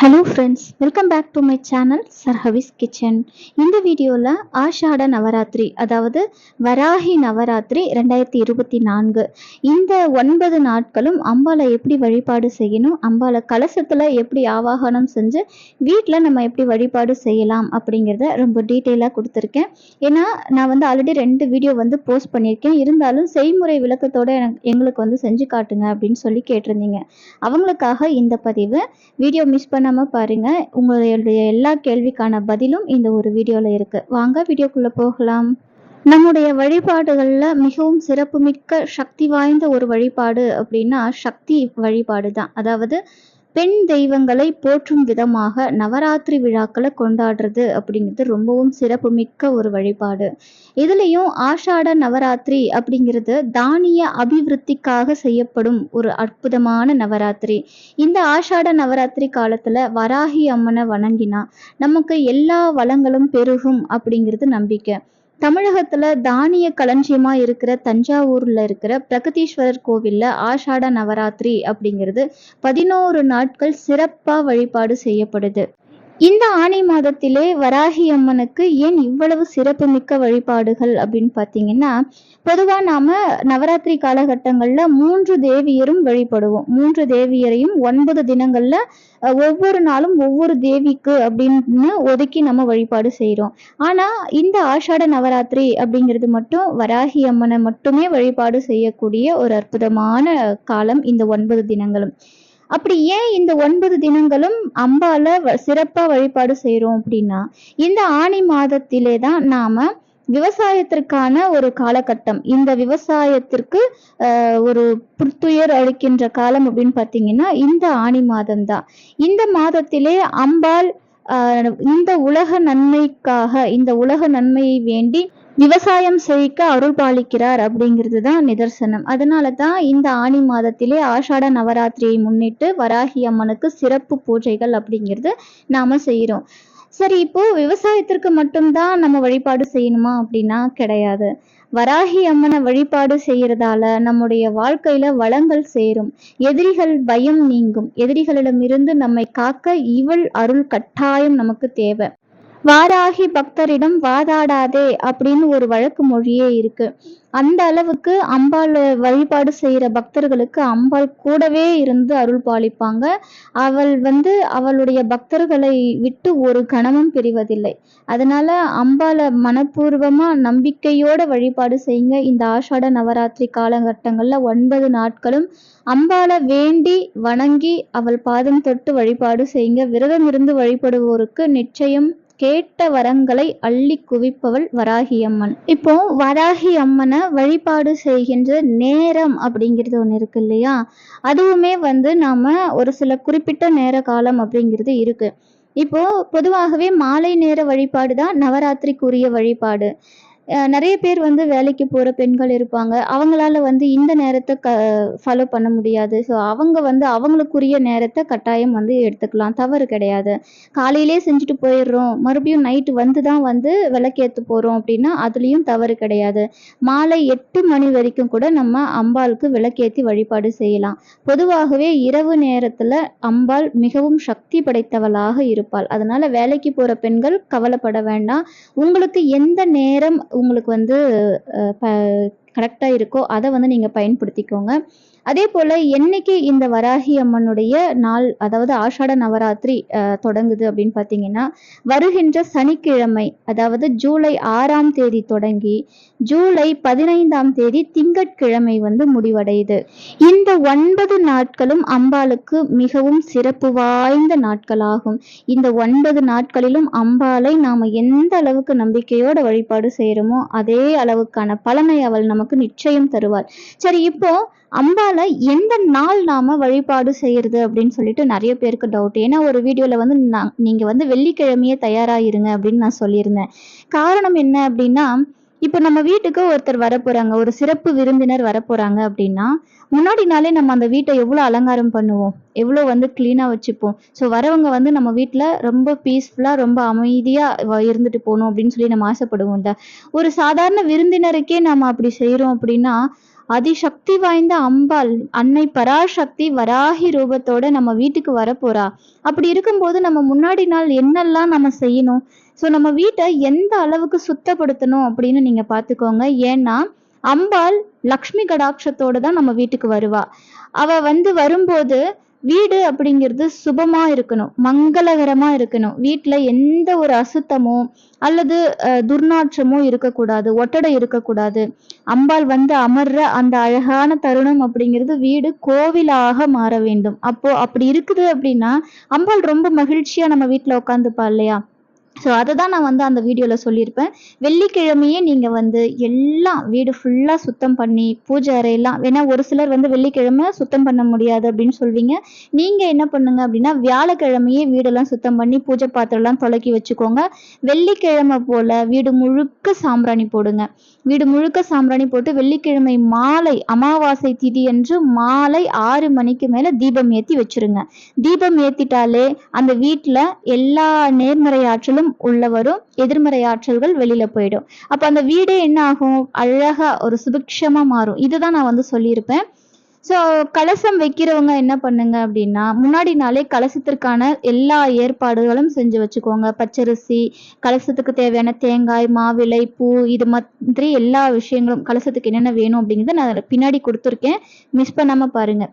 Hello friends welcome back to my channel சர்ஹவிஸ் kitchen இந்த வீடியோவில் ஆஷாட நவராத்திரி அதாவது வராகி நவராத்திரி ரெண்டாயிரத்தி இருபத்தி நான்கு. இந்த ஒன்பது நாட்களும் அம்பாலை எப்படி வழிபாடு செய்யணும் அம்பாலை கலசத்தில் எப்படி ஆவாகனம் செஞ்சு வீட்டில் நம்ம எப்படி வழிபாடு செய்யலாம் அப்படிங்கிறத ரொம்ப டீட்டெயிலாக கொடுத்துருக்கேன். ஏன்னா நான் வந்து ஆல்ரெடி ரெண்டு வீடியோ வந்து போஸ்ட் பண்ணியிருக்கேன். இருந்தாலும் செய்முறை விளக்கத்தோடு எனக்கு எங்களுக்கு வந்து செஞ்சு காட்டுங்க அப்படின்னு சொல்லி கேட்டிருந்தீங்க. அவங்களுக்காக இந்த பதிவு. வீடியோ மிஸ் பண்ண பண்ணாமல் பாருங்கள் உங்களுடைய எல்லா கேள்விக்கான பதிலும் இந்த ஒரு வீடியோவில் இருக்குது வாங்க வீடியோக்குள்ளே போகலாம். நம்முடைய வழிபாடுகளில் மிகவும் சிறப்புமிக்க சக்தி வாய்ந்த ஒரு வழிபாடு அப்படின்னா சக்தி வழிபாடு தான் அதாவது பெண் தெய்வங்களை போற்றும் விதமாக நவராத்திரி விழாக்களை கொண்டாடுறது அப்படிங்கிறது ரொம்பவும் சிறப்புமிக்க ஒரு வழிபாடு. இதுலேயும் ஆஷாட நவராத்திரி அப்படிங்கிறது தானிய அபிவிருத்திக்காக செய்யப்படும் ஒரு அற்புதமான நவராத்திரி. இந்த ஆஷாட நவராத்திரி காலத்தில் வராகி அம்மனை வணங்கினா நமக்கு எல்லா வளங்களும் பெருகும் அப்படிங்கிறது நம்பிக்கை. தமிழகத்துல தானிய களஞ்சியமா இருக்கிற தஞ்சாவூர்ல இருக்கிற பிரகதீஸ்வரர் கோவில்ல ஆஷாட நவராத்திரி அப்படிங்கிறது பதினோரு நாட்கள் சிறப்பா வழிபாடு செய்யப்படுது. இந்த ஆணி மாதத்திலே வராகி அம்மனுக்கு ஏன் இவ்வளவு சிறப்புமிக்க வழிபாடுகள் அப்படின்னு பார்த்தீங்கன்னா பொதுவாக நாம் நவராத்திரி காலகட்டங்களில் மூன்று தேவியரும் வழிபடுவோம். மூன்று தேவியரையும் ஒன்பது தினங்களில் ஒவ்வொரு நாளும் ஒவ்வொரு தேவிக்கு அப்படின்னு ஒதுக்கி நம்ம வழிபாடு செய்கிறோம் ஆனால் இந்த ஆஷாட நவராத்திரி அப்படிங்கிறது மட்டும் வராகி அம்மனை மட்டுமே வழிபாடு செய்யக்கூடிய ஒரு அற்புதமான காலம் இந்த ஒன்பது தினங்களும். அப்படி ஏன் இந்த ஒன்பது தினங்களும் அம்பால சிறப்பா வழிபாடு செய்யறோம் அப்படின்னா இந்த ஆணி மாதத்திலே தான் நாம விவசாயத்திற்கான ஒரு காலகட்டம் இந்த விவசாயத்திற்கு ஒரு புத்துயர் அளிக்கின்ற காலம் அப்படின்னு பார்த்தீங்கன்னா இந்த ஆணி மாதம் தான். இந்த மாதத்திலே அம்பாள் இந்த உலக நன்மைக்காக இந்த உலக நன்மையை வேண்டி விவசாயம் செய்க அருள் பாலிக்கிறார் அப்படிங்கிறது தான் நிதர்சனம். அதனால தான் இந்த ஆணி மாதத்திலே ஆஷாட நவராத்திரியை முன்னிட்டு வராகி அம்மனுக்கு சிறப்பு பூஜைகள் அப்படிங்கிறது நாம செய்கிறோம் சரி இப்போ விவசாயத்திற்கு மட்டும்தான் நம்ம வழிபாடு செய்யணுமா அப்படின்னா கிடையாது. வராகி அம்மனை வழிபாடு செய்யறதால நம்முடைய வாழ்க்கையில வளங்கள் சேரும். எதிரிகள் பயம் நீங்கும். எதிரிகளிடமிருந்து நம்மை காக்க இவள் அருள் கட்டாயம் நமக்கு தேவை. வாராகி பக்தரிடம் வாதாடாதே அப்படின்னு ஒரு வழக்கு மொழியே இருக்கு. அந்த அளவுக்கு அம்பாள் வழிபாடு செய்கிற பக்தர்களுக்கு அம்பாள் கூடவே இருந்து அருள் பாலிப்பாங்க. அவள் வந்து அவளுடைய பக்தர்களை விட்டு ஒரு கணமும் பிரிவதில்லை. அதனால அம்பாளை மனப்பூர்வமாக நம்பிக்கையோட வழிபாடு செய்யுங்க. இந்த ஆஷாட நவராத்திரி காலகட்டங்களில் ஒன்பது நாட்களும் அம்பாளை வேண்டி வணங்கி அவள் பாதம் தொட்டு வழிபாடு செய்யுங்க. விரதம் இருந்து வழிபடுவோருக்கு நிச்சயம் கேட்ட வரங்களை அள்ளி குவிப்பவள் வராகி அம்மன் இப்போ வராகி அம்மனை வழிபாடு செய்கின்ற நேரம் அப்படிங்கிறது ஒன்று இருக்கு இல்லையா? அதுவுமே வந்து நாம ஒரு சில குறிப்பிட்ட நேர காலம் அப்படிங்கிறது இருக்கு. இப்போ பொதுவாகவே மாலை நேர வழிபாடு தான் நவராத்திரிக்குரிய வழிபாடு. நிறைய பேர் வந்து வேலைக்கு போகிற பெண்கள் இருப்பாங்க. அவங்களால வந்து இந்த நேரத்தை க ஃபாலோ பண்ண முடியாது. ஸோ அவங்க வந்து அவங்களுக்குரிய நேரத்தை கட்டாயம் வந்து எடுத்துக்கலாம். தவறு கிடையாது. காலையிலே செஞ்சுட்டு போயிடுறோம். மறுபடியும் நைட்டு வந்து தான் வந்து விளக்கேற்று போகிறோம் அப்படின்னா அதுலேயும் தவறு கிடையாது. மாலை எட்டு மணி வரைக்கும் கூட நம்ம அம்பாளுக்கு விளக்கேற்றி வழிபாடு செய்யலாம். பொதுவாகவே இரவு நேரத்தில் அம்பாள் மிகவும் சக்தி படைத்தவளாக இருப்பாள். அதனால் வேலைக்கு போகிற பெண்கள் கவலைப்பட வேண்டாம். உங்களுக்கு எந்த நேரம் உங்களுக்கு வந்து ப கரெக்டாக இருக்கோ அதை வந்து நீங்கள் பயன்படுத்திக்கோங்க. அதே போல் என்னைக்கு இந்த வராகி அம்மனுடைய நாள் அதாவது ஆஷாட நவராத்திரி தொடங்குது அப்படின்னு பார்த்தீங்கன்னா வருகின்ற சனிக்கிழமை அதாவது ஜூலை ஆறாம் தேதி தொடங்கி ஜூலை பதினைந்தாம் தேதி திங்கட்கிழமை வந்து முடிவடையுது. இந்த ஒன்பது நாட்களும் அம்பாளுக்கு மிகவும் சிறப்பு வாய்ந்த நாட்களாகும். இந்த ஒன்பது நாட்களிலும் அம்பாளை நாம் எந்த அளவுக்கு நம்பிக்கையோட வழிபாடு செய்கிறோமோ அதே அளவுக்கான பலனை அவள் நமக்கு நிச்சயம் தருவார். சரி இப்போ அம்பால எந்த நாள் நாம வழிபாடு செய்யறது அப்படின்னு சொல்லிட்டு நிறைய பேருக்கு டவுட் ஏன்னா ஒரு வீடியோல வந்து நீங்க வந்து வெள்ளிக்கிழமையே தயாராயிருங்க அப்படின்னு நான் சொல்லியிருந்தேன். காரணம் என்ன அப்படின்னா இப்போ நம்ம வீட்டுக்கு ஒருத்தர் வரப்போறாங்க ஒரு சிறப்பு விருந்தினர் வரப்போறாங்க அப்படின்னா முன்னாடி நாளே நம்ம அந்த வீட்டை எவ்வளோ அலங்காரம் பண்ணுவோம் எவ்வளோ வந்து க்ளீனாக வச்சுப்போம். ஸோ வரவங்க வந்து நம்ம வீட்டில் ரொம்ப பீஸ்ஃபுல்லாக ரொம்ப அமைதியாக இருந்துட்டு போகணும் அப்படின்னு சொல்லி நம்ம ஆசைப்படுவோம்ல. ஒரு சாதாரண விருந்தினருக்கே நம்ம அப்படி செய்கிறோம் அப்படின்னா அதிசக்தி வாய்ந்த அம்பாள் அன்னை பராசக்தி வராகி ரூபத்தோட நம்ம வீட்டுக்கு வரப்போறா. அப்படி இருக்கும்போது நம்ம முன்னாடி நாள் என்னெல்லாம் நம்ம செய்யணும்? ஸோ நம்ம வீட்டை எந்த அளவுக்கு சுத்தப்படுத்தணும் அப்படின்னு நீங்க பார்த்துக்கோங்க. ஏன்னா அம்பாள் லக்ஷ்மி கடாட்சத்தோட தான் நம்ம வீட்டுக்கு வருவா. அவ வந்து வரும்போது வீடு அப்படிங்கிறது சுபமா இருக்கணும் மங்களகரமா இருக்கணும். வீட்டுல எந்த ஒரு அசுத்தமோ அல்லது துர்நாற்றமோ இருக்கக்கூடாது ஒட்டடை இருக்கக்கூடாது. அம்பாள் வந்து அமர்ற அந்த அழகான தருணம் அப்படிங்கிறது வீடு கோவிலாக மாற வேண்டும். அப்போ அப்படி இருக்குது அப்படின்னா அம்பாள் ரொம்ப மகிழ்ச்சியா நம்ம வீட்டுல உட்காந்துப்பா இல்லையா? ஸோ அதை தான் நான் வந்து அந்த வீடியோவில் சொல்லியிருப்பேன். வெள்ளிக்கிழமையே நீங்கள் வந்து எல்லாம் வீடு ஃபுல்லாக சுத்தம் பண்ணி பூஜை அறையெல்லாம் ஏன்னா ஒரு சிலர் வந்து வெள்ளிக்கிழமை சுத்தம் பண்ண முடியாது அப்படின்னு சொல்வீங்க. நீங்கள் என்ன பண்ணுங்க அப்படின்னா வியாழக்கிழமையே வீடெல்லாம் சுத்தம் பண்ணி பூஜை பாத்திரம்லாம் தொலைக்கி வச்சுக்கோங்க. வெள்ளிக்கிழமை போல் வீடு முழுக்க சாம்பிராணி போடுங்க. வீடு முழுக்க சாம்பிராணி போட்டு வெள்ளிக்கிழமை மாலை அமாவாசை திதி என்று மாலை ஆறு மணிக்கு மேலே தீபம் ஏற்றி வச்சிருங்க. தீபம் ஏற்றிட்டாலே அந்த வீட்டில் எல்லா நேர்மறை ஆற்றலும் உள்ள வரும் எதிர்மறை ஆற்றல்கள் வெளியில போயிடும். அப்ப அந்த வீடே என்ன ஆகும்? அழகா ஒரு சுபிக்ஷமா மாறும். இதுதான் நான் வந்து சொல்லியிருப்பேன். ஸோ கலசம் வைக்கிறவங்க என்ன பண்ணுங்க அப்படின்னா முன்னாடி நாளே கலசத்திற்கான எல்லா ஏற்பாடுகளும் செஞ்சு வச்சுக்கோங்க. பச்சரிசி கலசத்துக்கு தேவையான தேங்காய் மாவிலை பூ இது மாதிரி எல்லா விஷயங்களும் கலசத்துக்கு என்னென்ன வேணும் அப்படிங்கிறத நான் பின்னாடி கொடுத்துருக்கேன். மிஸ் பண்ணாமல் பாருங்க.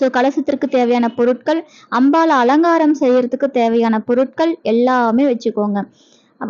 ஸோ கலசத்திற்கு தேவையான பொருட்கள் அம்பால் அலங்காரம் செய்யறதுக்கு தேவையான பொருட்கள் எல்லாமே வச்சுக்கோங்க.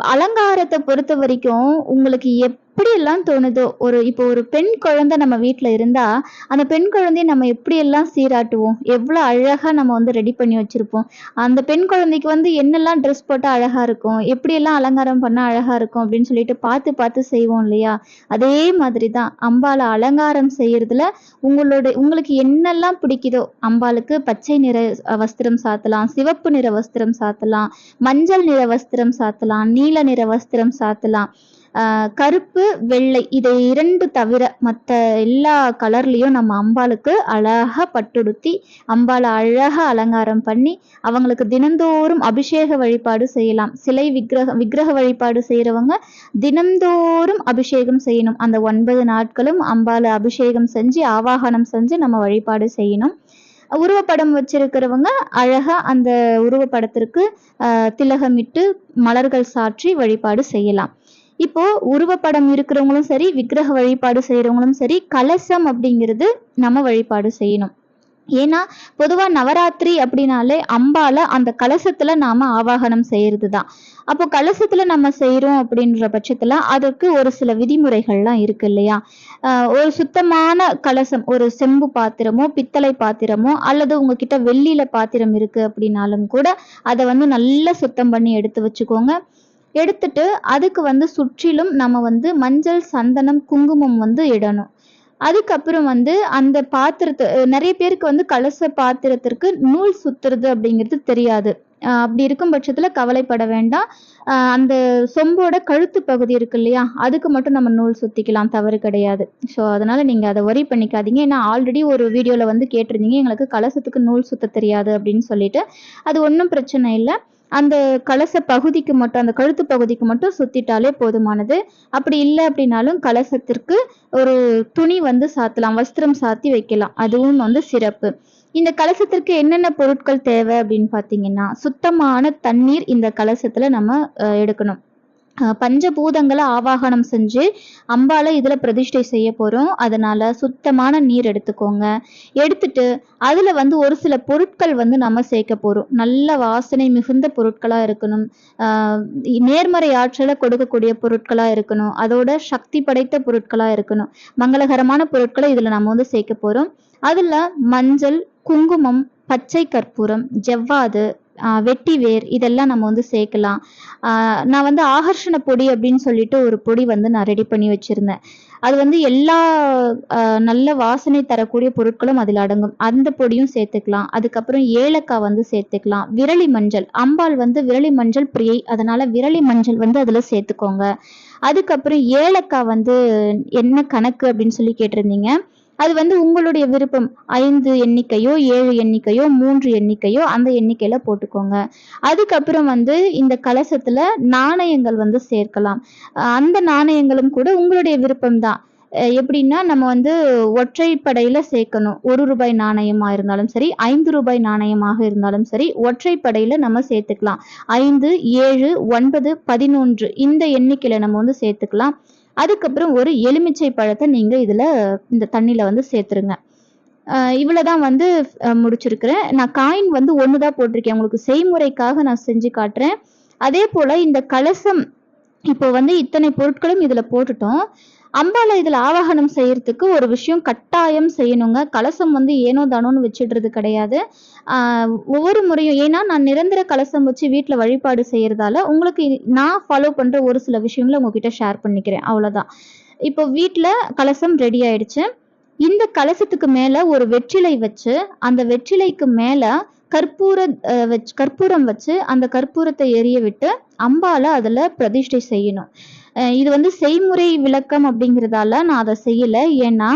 அலங்காரத்தை பொறுத்த வரைக்கும் உங்களுக்கு எப் எப்படியெல்லாம் தோணுதோ? ஒரு இப்போ ஒரு பெண் குழந்தை நம்ம வீட்டில் இருந்தா அந்த பெண் குழந்தைய நம்ம எப்படியெல்லாம் சீராட்டுவோம்? எவ்வளோ அழகா நம்ம வந்து ரெடி பண்ணி வச்சிருப்போம்? அந்த பெண் குழந்தைக்கு வந்து என்னெல்லாம் ட்ரெஸ் போட்டால் அழகா இருக்கும்? எப்படியெல்லாம் அலங்காரம் பண்ணால் அழகா இருக்கும்? அப்படின்னு சொல்லிட்டு பார்த்து பார்த்து செய்வோம் இல்லையா? அதே மாதிரி தான் அம்பாலை அலங்காரம் செய்யறதுல உங்களோட உங்களுக்கு என்னெல்லாம் பிடிக்குதோ? அம்பாளுக்கு பச்சை நிற வஸ்திரம் சாத்தலாம் சிவப்பு நிற வஸ்திரம் சாத்தலாம் மஞ்சள் நிற வஸ்திரம் சாத்தலாம் நீல நிற வஸ்திரம் சாத்தலாம். கருப்பு வெள்ளை இதை இரண்டு தவிர மற்ற எல்லா கலர்லேயும் நம்ம அம்பாளுக்கு அழகாக பட்டுடுத்தி அம்பாளை அழகாக அலங்காரம் பண்ணி அவங்களுக்கு தினந்தோறும் அபிஷேக வழிபாடு செய்யலாம். சிலை விக்கிரக விக்கிரக வழிபாடு செய்கிறவங்க தினந்தோறும் அபிஷேகம் செய்யணும். அந்த ஒன்பது நாட்களும் அம்பாளை அபிஷேகம் செஞ்சு ஆவாகனம் செஞ்சு நம்ம வழிபாடு செய்யணும். உருவப்படம் வச்சிருக்கிறவங்க அழகா அந்த உருவப்படத்திற்கு திலகமிட்டு மலர்கள் சாற்றி வழிபாடு செய்யலாம். இப்போ உருவப்படம் இருக்கிறவங்களும் சரி விக்கிரக வழிபாடு செய்யறவங்களும் சரி கலசம் அப்படிங்கிறது நம்ம வழிபாடு செய்யணும். ஏன்னா பொதுவா நவராத்திரி அப்படின்னாலே அம்பால அந்த கலசத்துல நாம ஆவாகனம் செய்யறது தான் அப்போ கலசத்துல நம்ம செய்யறோம் அப்படின்ற பட்சத்துல அதற்கு ஒரு சில விதிமுறைகள்லாம் இருக்கு இல்லையா? ஒரு சுத்தமான கலசம் ஒரு செம்பு பாத்திரமோ பித்தளை பாத்திரமோ அல்லது உங்ககிட்ட வெள்ளியில பாத்திரம் இருக்கு அப்படின்னாலும் கூட அதை வந்து நல்லா சுத்தம் பண்ணி எடுத்து வச்சுக்கோங்க. எடுத்துட்டு அதுக்கு வந்து சுற்றிலும் நம்ம வந்து மஞ்சள் சந்தனம் குங்குமம் வந்து இடணும். அதுக்கப்புறம் வந்து அந்த பாத்திரத்தை நிறைய பேருக்கு வந்து கலச பாத்திரத்திற்கு நூல் சுத்துறது அப்படிங்கிறது தெரியாது. அப்படி இருக்கும் பட்சத்தில் கவலைப்பட வேண்டாம். அந்த சொம்போட கழுத்து பகுதி இருக்கு இல்லையா அதுக்கு மட்டும் நம்ம நூல் சுத்திக்கலாம் தவறு கிடையாது. ஸோ அதனால் நீங்கள் அதை ஒரி பண்ணிக்காதீங்க. ஏன்னா ஆல்ரெடி ஒரு வீடியோவில் வந்து கேட்டிருந்தீங்க எங்களுக்கு கலசத்துக்கு நூல் சுத்த தெரியாது அப்படின்னு சொல்லிட்டு. அது ஒன்றும் பிரச்சனை இல்லை. அந்த கலச பகுதிக்கு மட்டும் அந்த கழுத்து பகுதிக்கு மட்டும் சுத்திட்டாலே போதுமானது. அப்படி இல்லை அப்படின்னாலும் கலசத்திற்கு ஒரு துணி வந்து சாத்தலாம் வஸ்திரம் சாத்தி வைக்கலாம். அதுவும் வந்து சிறப்பு. இந்த கலசத்திற்கு என்னென்ன பொருட்கள் தேவை அப்படின்னு பார்த்தீங்கன்னா சுத்தமான தண்ணீர் இந்த கலசத்தில் நம்ம எடுக்கணும். பஞ்சபூதங்களை ஆவாகனம் செஞ்சு அம்பால இதில் பிரதிஷ்டை செய்ய போகிறோம் அதனால் சுத்தமான நீர் எடுத்துக்கோங்க. எடுத்துட்டு அதில் வந்து ஒரு சில பொருட்கள் வந்து நம்ம சேர்க்க போகிறோம் நல்ல வாசனை மிகுந்த பொருட்களாக இருக்கணும். நேர்மறை ஆற்றலை கொடுக்கக்கூடிய பொருட்களாக இருக்கணும். அதோட சக்தி படைத்த பொருட்களாக இருக்கணும். மங்களகரமான பொருட்களை இதில் நம்ம வந்து சேர்க்க போகிறோம் அதில் மஞ்சள் குங்குமம் பச்சை கற்பூரம் ஜவ்வாது வெட்டி வேர் இதெல்லாம் நம்ம வந்து சேர்க்கலாம். நான் வந்து ஆகர்ஷண பொடி அப்படின்னு சொல்லிட்டு ஒரு பொடி வந்து நான் ரெடி பண்ணி வச்சுருந்தேன். அது வந்து எல்லா நல்ல வாசனை தரக்கூடிய பொருட்களும் அதில் அடங்கும். அந்த பொடியும் சேர்த்துக்கலாம். அதுக்கப்புறம் ஏலக்காய் வந்து சேர்த்துக்கலாம். விரலி மஞ்சள். அம்பாள் வந்து விரலி மஞ்சள் பிரியை. அதனால விரலி மஞ்சள் வந்து அதில் சேர்த்துக்கோங்க. அதுக்கப்புறம் ஏலக்காய் வந்து என்ன கணக்கு அப்படின்னு சொல்லி கேட்டிருந்தீங்க. அது வந்து உங்களுடைய விருப்பம். ஐந்து எண்ணிக்கையோ ஏழு எண்ணிக்கையோ மூன்று எண்ணிக்கையோ அந்த எண்ணிக்கையில போட்டுக்கோங்க. அதுக்கப்புறம் வந்து இந்த கலசத்துல நாணயங்கள் வந்து சேர்க்கலாம். அந்த நாணயங்களும் கூட உங்களுடைய விருப்பம்தான் எப்படின்னா நம்ம வந்து ஒற்றைப்படையில சேர்க்கணும். ஒரு ரூபாய் நாணயமா இருந்தாலும் சரி ஐந்து ரூபாய் நாணயமாக இருந்தாலும் சரி ஒற்றைப்படையில நம்ம சேர்த்துக்கலாம். ஐந்து ஏழு ஒன்பது பதினொன்று இந்த எண்ணிக்கையில நம்ம வந்து சேர்த்துக்கலாம். அதுக்கப்புறம் ஒரு எலுமிச்சை பழத்தை நீங்கள் இதுல இந்த தண்ணியில வந்து சேர்த்துருங்க. ஆஹ் இவ்வளவுதான் வந்து முடிச்சிருக்கிறேன். நான் காயின் வந்து ஒன்று தான் போட்டிருக்கேன். உங்களுக்கு செய்முறைக்காக நான் செஞ்சு காட்டுறேன். அதே போல இந்த கலசம் இப்போ வந்து இத்தனை பொருட்களும் இதில் போட்டுட்டோம். அம்பால இதுல ஆவாகனம் செய்யறதுக்கு ஒரு விஷயம் கட்டாயம் செய்யணுங்க. கலசம் வந்து ஏனோ தானோன்னு வச்சிடுறது கிடையாது. ஒவ்வொரு முறையும் ஏன்னா நான் நிரந்தர கலசம் வச்சு வீட்டில் வழிபாடு செய்யறதால உங்களுக்கு நான் ஃபாலோ பண்ற ஒரு சில விஷயங்களை உங்ககிட்ட ஷேர் பண்ணிக்கிறேன். அவ்வளோதான் இப்போ வீட்டில் கலசம் ரெடி ஆயிடுச்சு. இந்த கலசத்துக்கு மேல ஒரு வெற்றிலை வச்சு அந்த வெற்றிலைக்கு மேல கற்பூர வச்சு கற்பூரம் வச்சு அந்த கற்பூரத்தை எரிய விட்டு அம்பால அதுல பிரதிஷ்டை செய்யணும். இது வந்து செய்முறை விளக்கம் அப்படிங்கிறதால நான் அதை செய்யல. ஏன்னா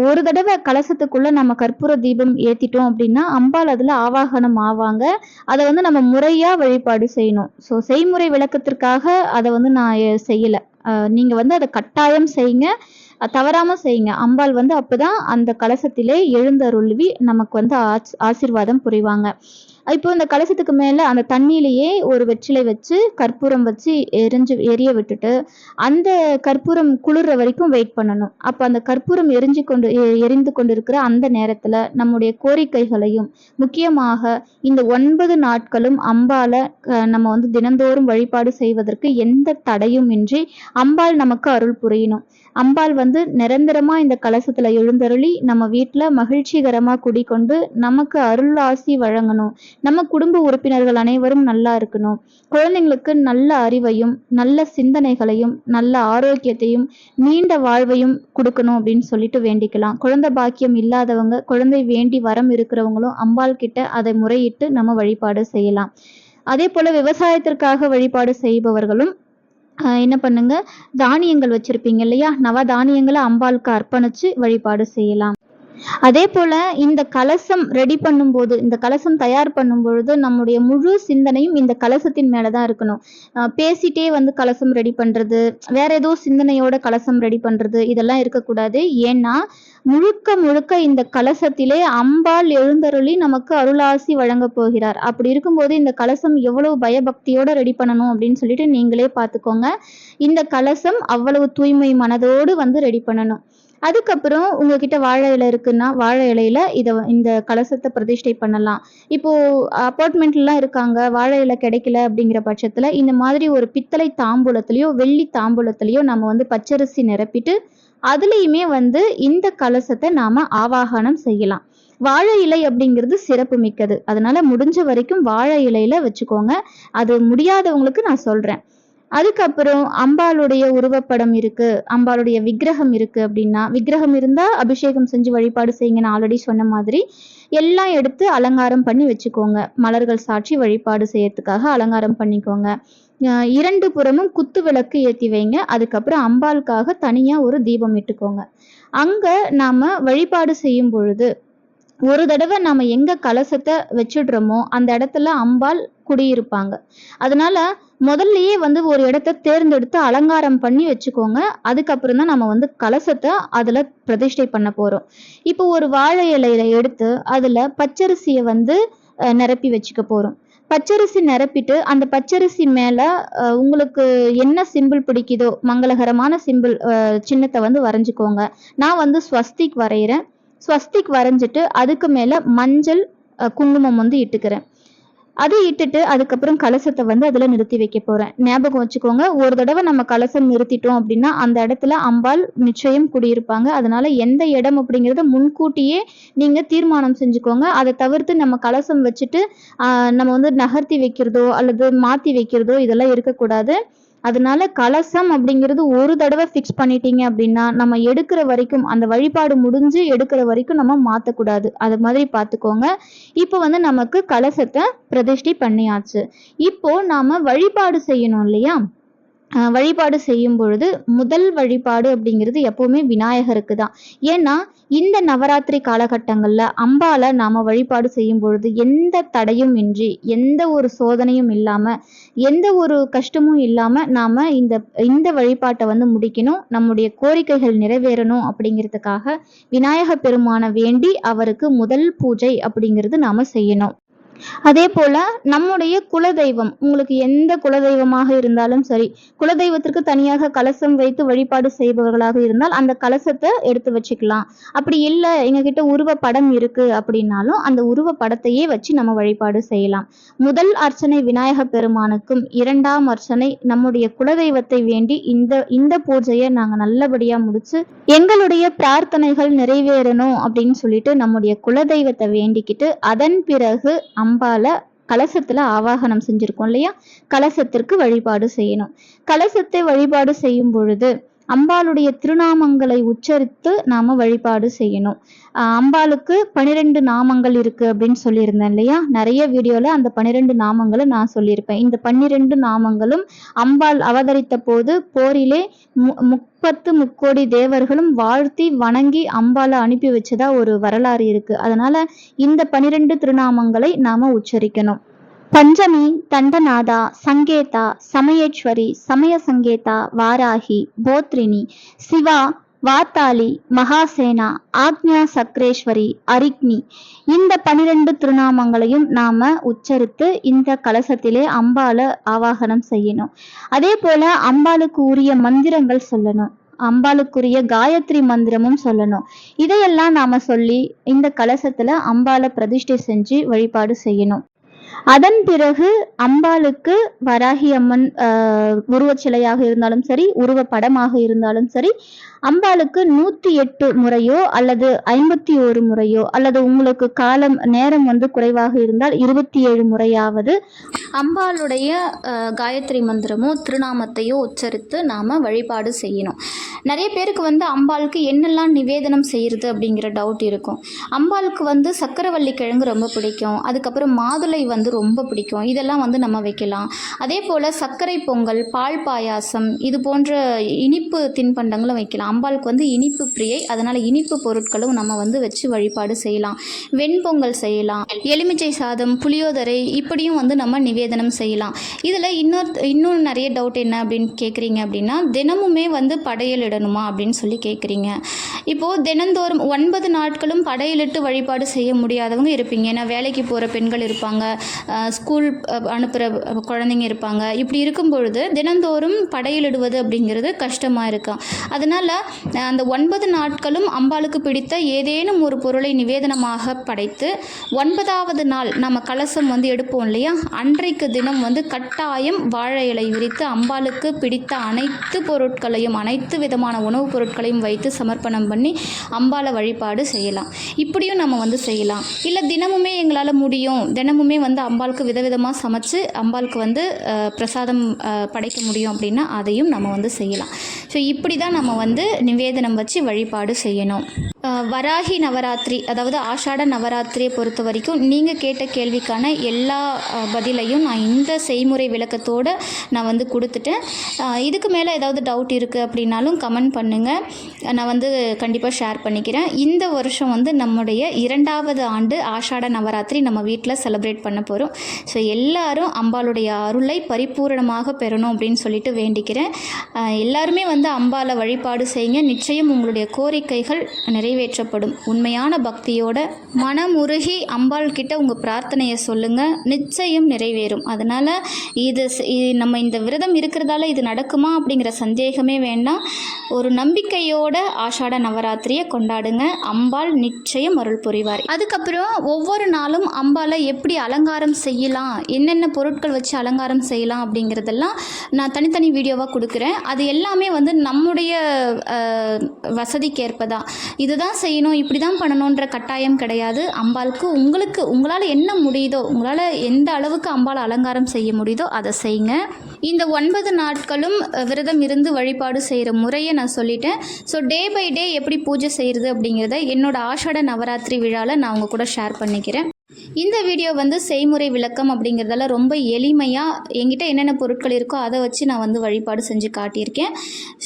ஒரு தடவை கலசத்துக்குள்ள நம்ம கற்பூர தீபம் ஏத்திட்டோம் அப்படின்னா அம்பாள் அதுல ஆவாகனம் ஆவாங்க. அதை வந்து நம்ம முறையா வழிபாடு செய்யணும். ஸோ செய்முறை விளக்கத்திற்காக அதை வந்து நான் செய்யலை. செய்யல நீங்க வந்து அதை கட்டாயம் செய்யுங்க. தவறாமல் தவறாம செய்யுங்க. அம்பாள் வந்து அப்பதான் அந்த கலசத்திலே எழுந்தருள்வி நமக்கு வந்து ஆச்- ஆசீர்வாதம் புரிவாங்க. இப்போ இந்த கலசத்துக்கு மேலே அந்த தண்ணியிலேயே ஒரு வெற்றிலை வச்சு கற்பூரம் வச்சு எரிஞ்சு எரிய விட்டுட்டு அந்த கற்பூரம் குளிர்ற வரைக்கும் வெயிட் பண்ணணும். அப்போ அந்த கற்பூரம் எரிஞ்சு கொண்டு எரிந்து எரிந்து கொண்டிருக்கிற அந்த நேரத்தில் நம்முடைய கோரிக்கைகளையும் முக்கியமாக இந்த ஒன்பது நாட்களும் அம்பால நம்ம வந்து தினந்தோறும் வழிபாடு செய்வதற்கு எந்த தடையும் இன்றி அம்பாள் நமக்கு அருள் புரியணும். அம்பாள் வந்து நிரந்தரமா இந்த கலசத்துல எழுந்தருளி நம்ம வீட்டுல மகிழ்ச்சிகரமா குடிக்கொண்டு நமக்கு அருள் ஆசி வழங்கணும். நம்ம குடும்ப உறுப்பினர்கள் அனைவரும் நல்லா இருக்கணும். குழந்தைங்களுக்கு நல்ல அறிவையும் நல்ல சிந்தனைகளையும் நல்ல ஆரோக்கியத்தையும் நீண்ட வாழ்வையும் கொடுக்கணும் அப்படின்னு சொல்லிட்டு வேண்டிக்கலாம். குழந்தை பாக்கியம் இல்லாதவங்க குழந்தை வேண்டி வரம் இருக்கிறவங்களும் அம்பாள் கிட்ட அதை முறையிட்டு நம்ம வழிபாடு செய்யலாம். அதே போல விவசாயத்திற்காக வழிபாடு செய்பவர்களும் ஆஹ் என்ன பண்ணுங்க? தானியங்கள் வச்சிருப்பீங்க இல்லையா? நவ தானியங்களை அம்பாளுக்கு அர்ப்பணிச்சு வழிபாடு செய்யலாம். அதே போல இந்த கலசம் ரெடி பண்ணும்போது இந்த கலசம் தயார் பண்ணும் பொழுது நம்முடைய முழு சிந்தனையும் இந்த கலசத்தின் மேலதான் இருக்கணும். பேசிட்டே வந்து கலசம் ரெடி பண்றது வேற ஏதோ சிந்தனையோட கலசம் ரெடி பண்றது இதெல்லாம் இருக்கக்கூடாது. ஏன்னா முழுக்க முழுக்க இந்த கலசத்திலே அம்பாள் எழுந்தருளி நமக்கு அருளாசி வழங்க போகிறார். அப்படி இருக்கும்போது இந்த கலசம் எவ்வளவு பயபக்தியோட ரெடி பண்ணணும் அப்படின்னு சொல்லிட்டு நீங்களே பார்த்துக்கோங்க. இந்த கலசம் அவ்வளவு தூய்மை மனதோடு வந்து ரெடி பண்ணணும். அதுக்கப்புறம் உங்ககிட்ட வாழை இலை இருக்குன்னா வாழை இலையில இதை இந்த கலசத்தை பிரதிஷ்டை பண்ணலாம். இப்போ அப்பார்ட்மெண்ட்லாம் இருக்காங்க வாழை இலை கிடைக்கல அப்படிங்கிற பட்சத்துல இந்த மாதிரி ஒரு பித்தளை தாம்பூலத்திலயோ வெள்ளி தாம்பூலத்திலயோ நம்ம வந்து பச்சரிசி நிரப்பிட்டு அதுலேயுமே வந்து இந்த கலசத்தை நாம ஆவாகனம் செய்யலாம். வாழை இலை அப்படிங்கிறது சிறப்பு மிக்கது. அதனால முடிஞ்ச வரைக்கும் வாழை இலையில வச்சுக்கோங்க. அது முடியாதவங்களுக்கு நான் சொல்றேன். அதுக்கப்புறம் அம்பாளுடைய உருவப்படம் இருக்கு அம்பாளுடைய விக்கிரகம் இருக்கு அப்படின்னா விக்கிரகம் இருந்தா அபிஷேகம் செஞ்சு வழிபாடு செய்யுங்க நான் ஆல்ரெடி சொன்ன மாதிரி எல்லாம் எடுத்து அலங்காரம் பண்ணி வச்சுக்கோங்க. மலர்கள் சாட்சி வழிபாடு செய்யறதுக்காக அலங்காரம் பண்ணிக்கோங்க. இரண்டு புறமும் குத்து விளக்கு ஏற்றி வைங்க. அதுக்கப்புறம் அம்பாளுக்காக தனியாக ஒரு தீபம் இட்டுக்கோங்க. அங்கே நாம் வழிபாடு செய்யும் பொழுது ஒரு தடவை நம்ம எங்க கலசத்தை வச்சிடுறோமோ அந்த இடத்துல அம்பாள் குடியிருப்பாங்க. அதனால முதல்லயே வந்து ஒரு இடத்த தேர்ந்தெடுத்து அலங்காரம் பண்ணி வச்சுக்கோங்க. அதுக்கப்புறம் தான் நம்ம வந்து கலசத்தை அதுல பிரதிஷ்டை பண்ண போறோம். இப்போ ஒரு வாழை இலையில எடுத்து அதுல பச்சரிசியை வந்து நிரப்பி வச்சுக்க போறோம். பச்சரிசி நிரப்பிட்டு அந்த பச்சரிசி மேல உங்களுக்கு என்ன சிம்பிள் பிடிக்குதோ மங்களகரமான சிம்பிள் சின்னத்தை வந்து வரைஞ்சுக்கோங்க. நான் வந்து ஸ்வஸ்திக் வரைகிறேன் ஸ்வஸ்திக் வரைஞ்சிட்டு அதுக்கு மேலே மஞ்சள் குங்குமம் வந்து இட்டுக்கிறேன். அதை இட்டுட்டு அதுக்கப்புறம் கலசத்தை வந்து அதில் நிறுத்தி வைக்க போகிறேன் ஞாபகம் வச்சுக்கோங்க ஒரு தடவை நம்ம கலசம் நிறுத்திட்டோம் அப்படின்னா அந்த இடத்துல அம்பாள் நிச்சயம் குடியிருப்பாங்க. அதனால எந்த இடம் அப்படிங்கிறத முன்கூட்டியே நீங்கள் தீர்மானம் செஞ்சுக்கோங்க. அதை தவிர்த்து நம்ம கலசம் வச்சுட்டு நம்ம வந்து நகர்த்தி வைக்கிறதோ அல்லது மாற்றி வைக்கிறதோ இதெல்லாம் இருக்கக்கூடாது. அதனால கலசம் அப்படிங்கிறது ஒரு தடவை ஃபிக்ஸ் பண்ணிட்டீங்க அப்படின்னா நம்ம எடுக்கிற வரைக்கும் அந்த வழிபாடு முடிஞ்சு எடுக்கிற வரைக்கும் நம்ம மாற்றக்கூடாது அது மாதிரி பார்த்துக்கோங்க இப்போ வந்து நமக்கு கலசத்தை பிரதிஷ்டை பண்ணியாச்சு. இப்போ நாம வழிபாடு செய்யணும் இல்லையா? வழிபாடு செய்யும் பொழுது முதல் வழிபாடு அப்படிங்கிறது எப்பவுமே விநாயகருக்கு தான். ஏன்னா இந்த நவராத்திரி காலகட்டங்களில் அம்பால நாம வழிபாடு செய்யும் பொழுது எந்த தடையும் இன்றி எந்த ஒரு சோதனையும் இல்லாம எந்த ஒரு கஷ்டமும் இல்லாம நாம இந்த இந்த வழிபாட்டை வந்து முடிக்கணும் நம்முடைய கோரிக்கைகள் நிறைவேறணும் அப்படிங்கிறதுக்காக விநாயக பெருமானை வேண்டி அவருக்கு முதல் பூஜை அப்படிங்கிறது நாம செய்யணும். அதே போல நம்முடைய குலதெய்வம் உங்களுக்கு எந்த குலதெய்வமாக இருந்தாலும் சரி குலதெய்வத்திற்கு தனியாக கலசம் வைத்து வழிபாடு செய்பவர்களாக இருந்தால் அந்த கலசத்தை எடுத்து வச்சுக்கலாம். அப்படி இல்லை எங்ககிட்ட உருவ படம் இருக்கு அப்படின்னாலும் அந்த உருவ படத்தையே வச்சு நம்ம வழிபாடு செய்யலாம். முதல் அர்ச்சனை விநாயக பெருமானுக்கும் இரண்டாம் அர்ச்சனை நம்முடைய குலதெய்வத்தை வேண்டி இந்த இந்த பூஜையை நாங்க நல்லபடியா முடிச்சு எங்களுடைய பிரார்த்தனைகள் நிறைவேறணும் அப்படின்னு சொல்லிட்டு நம்முடைய குலதெய்வத்தை வேண்டிக்கிட்டு அதன் பிறகு அம்பால கலசத்துல ஆவாகனம் செஞ்சிருக்கோம் இல்லையா? கலசத்திற்கு வழிபாடு செய்யணும். கலசத்தை வழிபாடு செய்யும் பொழுது அம்பாளுடைய திருநாமங்களை உச்சரித்து நாம வழிபாடு செய்யணும். அம்பாளுக்கு பனிரெண்டு நாமங்கள் இருக்கு அப்படின்னு சொல்லியிருந்தேன் இல்லையா? நிறைய வீடியோல அந்த பனிரெண்டு நாமங்களை நான் சொல்லியிருப்பேன். இந்த பன்னிரெண்டு நாமங்களும் அம்பாள் அவதரித்த போது போரிலே மு- முப்பத்து முக்கோடி தேவர்களும் வாழ்த்தி வணங்கி அம்பாளை அனுப்பி வச்சதா ஒரு வரலாறு இருக்கு. அதனால இந்த பனிரெண்டு திருநாமங்களை நாம உச்சரிக்கணும். பஞ்சமி தண்டநாதா சங்கேதா சமயேஸ்வரி சமய சங்கேதா வாராகி போத்ரினி சிவா வாத்தாளி மகாசேனா ஆக்ஞா சக்ரேஸ்வரி அரிக்னி. இந்த பனிரெண்டு திருநாமங்களையும் நாம உச்சரித்து இந்த கலசத்திலே அம்பால ஆவாகனம் செய்யணும். அதே போல அம்பாளுக்கு உரிய மந்திரங்கள் சொல்லணும். அம்பாளுக்குரிய காயத்ரி மந்திரமும் சொல்லணும். இதையெல்லாம் நாம சொல்லி இந்த கலசத்துல அம்பாளை பிரதிஷ்டை செஞ்சு வழிபாடு செய்யணும். அதன் பிறகு அம்பாளுக்கு வராகி அம்மன் உருவச் சிலையாக இருந்தாலும் சரி உருவ படமாக இருந்தாலும் சரி அம்பாளுக்கு நூத்தி எட்டு முறையோ அல்லது ஐம்பத்தி ஒரு முறையோ அல்லது உங்களுக்கு காலம் நேரம் வந்து குறைவாக இருந்தால் இருபத்தி ஏழு முறையாவது அம்பாளுடைய காயத்ரி மந்திரமோ திருநாமத்தையோ உச்சரித்து நாம் வழிபாடு செய்யணும். நிறைய பேருக்கு வந்து அம்பாளுக்கு என்னெல்லாம் நிவேதனம் செய்கிறது அப்படிங்கிற டவுட் இருக்கும். அம்பாளுக்கு வந்து சக்கரவள்ளி கிழங்கு ரொம்ப பிடிக்கும். அதுக்கப்புறம் மாதுளை வந்து ரொம்ப பிடிக்கும். இதெல்லாம் வந்து நம்ம வைக்கலாம். அதே போல் சர்க்கரை பொங்கல் பால் பாயாசம் இது போன்ற இனிப்பு தின்பண்டங்களும் வைக்கலாம். அம்பாளுக்கு வந்து இனிப்பு பிரியை அதனால் இனிப்பு பொருட்களும் நம்ம வந்து வச்சு வழிபாடு செய்யலாம். வெண்பொங்கல் செய்யலாம். எலுமிச்சை சாதம் புளியோதரை இப்படியும் வந்து நம்ம நிவேதனம் செய்யலாம். இதில் இன்னொரு இன்னும் நிறைய டவுட் என்ன அப்படின்னு கேட்குறீங்க அப்படின்னா தினமுமே வந்து படையல் இடணுமா அப்படின்னு சொல்லி கேட்குறீங்க இப்போது தினந்தோறும் ஒன்பது நாட்களும் படையலிட்டு வழிபாடு செய்ய முடியாதவங்க இருப்பீங்க. ஏன்னா வேலைக்கு போகிற பெண்கள் இருப்பாங்க. ஸ்கூல் அனுப்புகிற குழந்தைங்க இருப்பாங்க. இப்படி இருக்கும் பொழுது தினந்தோறும் படையலிடுவது அப்படிங்கிறது கஷ்டமாக இருக்கும். அதனால் அந்த ஒன்பது நாட்களும் அம்பாளுக்கு பிடித்த ஏதேனும் ஒரு பொருளை நிவேதனமாக படைத்து ஒன்பதாவது நாள் நம்ம கலசம் வந்து எடுப்போம் இல்லையா? அன்றைக்கு தினம் வந்து கட்டாயம் வாழை இலை விரித்து அம்பாளுக்கு பிடித்த அனைத்து பொருட்களையும் அனைத்து விதமான உணவுப் பொருட்களையும் வைத்து சமர்ப்பணம் பண்ணி அம்பாளை வழிபாடு செய்யலாம். இப்படியும் நம்ம வந்து செய்யலாம். இல்லை தினமுமே எங்களால் முடியும். தினமுமே வந்து அம்பாளுக்கு விதவிதமாக சமைச்சு அம்பாளுக்கு வந்து பிரசாதம் படைக்க முடியும் அப்படின்னா அதையும் நம்ம வந்து செய்யலாம். ஸோ இப்படி தான் நம்ம வந்து நிவேதனம் வச்சு வழிபாடு செய்யணும். வராகி நவராத்திரி அதாவது ஆஷாட நவராத்திரியை பொறுத்த வரைக்கும் நீங்கள் கேட்ட கேள்விக்கான எல்லா பதிலையும் நான் இந்த செய்முறை விளக்கத்தோடு நான் வந்து கொடுத்துட்டேன். இதுக்கு மேலே ஏதாவது டவுட் இருக்குது அப்படின்னாலும் கமெண்ட் பண்ணுங்கள் நான் வந்து கண்டிப்பாக ஷேர் பண்ணிக்கிறேன். இந்த வருஷம் வந்து நம்முடைய இரண்டாவது ஆண்டு ஆஷாட நவராத்திரி நம்ம வீட்டில் செலிப்ரேட் பண்ண போகிறோம் ஸோ எல்லாரும் அம்பாளுடைய அருளை பரிபூரணமாக பெறணும் அப்படின்னு சொல்லிட்டு வேண்டிக்கிறேன். எல்லாருமே வந்து அம்பாளை வழிபாடு செய்யுங்க. நிச்சயம் உங்களுடைய கோரிக்கைகள் நிறைய நிறைவேற்றப்படும். உண்மையான பக்தியோட மனமுருகி அம்பாள் கிட்ட உங்கள் பிரார்த்தனையை சொல்லுங்கள் நிச்சயம் நிறைவேறும். அதனால் இது நம்ம இந்த விரதம் இருக்கிறதால இது நடக்குமா அப்படிங்கிற சந்தேகமே வேண்டாம். ஒரு நம்பிக்கையோட ஆஷாட நவராத்திரியை கொண்டாடுங்க. அம்பாள் நிச்சயம் அருள் புரிவார். அதுக்கப்புறம் ஒவ்வொரு நாளும் அம்பாளை எப்படி அலங்காரம் செய்யலாம்? என்னென்ன பொருட்கள் வச்சு அலங்காரம் செய்யலாம் அப்படிங்கிறதெல்லாம் நான் தனித்தனி வீடியோவாக கொடுக்குறேன். அது எல்லாமே வந்து நம்முடைய வசதிக்கேற்ப தான் இதுதான் தான் செய்யணும் இப்படி தான் பண்ணணுன்ற கட்டாயம் கிடையாது. அம்பாளுக்கு உங்களுக்கு உங்களால் என்ன முடியுதோ உங்களால் எந்த அளவுக்கு அம்பாள் அலங்காரம் செய்ய முடியுதோ அதை செய்யுங்க. இந்த ஒன்பது நாட்களும் விரதம் இருந்து வழிபாடு செய்கிற முறையை நான் சொல்லிட்டேன். ஸோ டே பை டே எப்படி பூஜை செய்கிறது அப்படிங்கிறத என்னோடய ஆஷாட நவராத்திரி விழாவில் நான் உங்கள் கூட ஷேர் பண்ணிக்கிறேன். இந்த வீடியோ வந்து செய்முறை விளக்கம் அப்படிங்கிறதால ரொம்ப எளிமையாக எங்கிட்ட என்னென்ன பொருட்கள் இருக்கோ அதை வச்சு நான் வந்து வழிபாடு செஞ்சு காட்டியிருக்கேன்.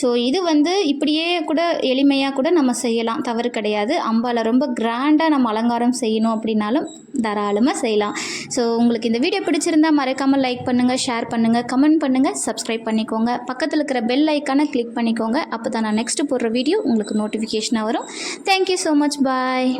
ஸோ இது வந்து இப்படியே கூட எளிமையாக கூட நம்ம செய்யலாம். தவறு கிடையாது. அம்பால ரொம்ப கிராண்டாக நம்ம அலங்காரம் செய்யணும் அப்படின்னாலும் தாராளமாக செய்யலாம். ஸோ உங்களுக்கு இந்த வீடியோ பிடிச்சிருந்தா மறக்காமல் லைக் பண்ணுங்கள் ஷேர் பண்ணுங்கள் கமெண்ட் பண்ணுங்கள் சப்ஸ்கிரைப் பண்ணிக்கோங்க. பக்கத்தில் இருக்கிற பெல் ஐக்கானை கிளிக் பண்ணிக்கோங்க. அப்போ தான் நான் நெக்ஸ்ட்டு போடுற வீடியோ உங்களுக்கு நோட்டிஃபிகேஷனாக வரும். Thank you so much bye